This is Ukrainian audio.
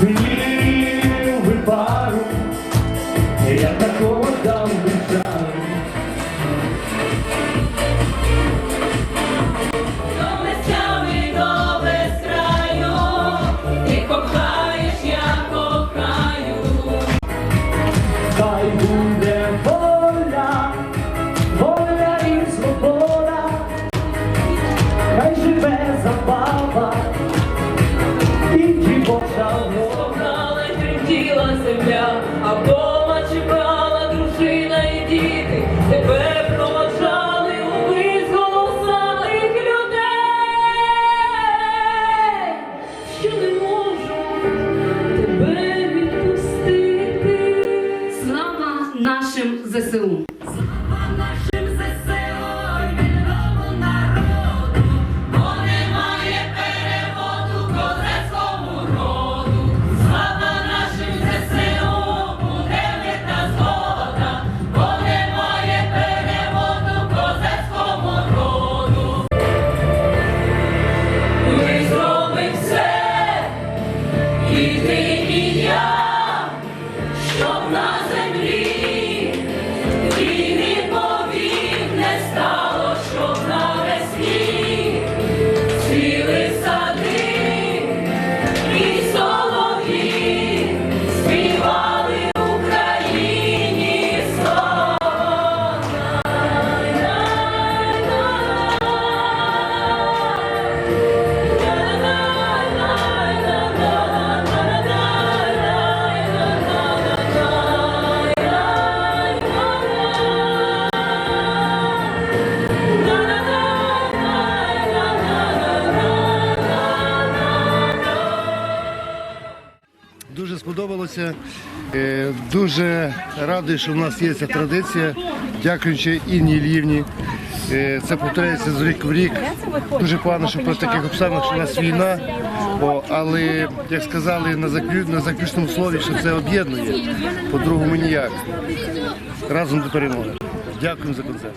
Created земля, а вдома чекала дружина і діти, тебе проводжали у визволосаних людей, що не можуть тебе відпустити. Слава нашим ЗСУ! Слава нашим! І сподобалося. Е, Дуже радий, що в нас є ця традиція. Дякуючи Інні Ільївні. Е, Це повторяється з рік в рік. Дуже погано, що при таких обставинах, що в нас війна. Але як сказали на заключному слові, що це об'єднує. По-другому ніяк. Разом до перемоги. Дякую за концерт.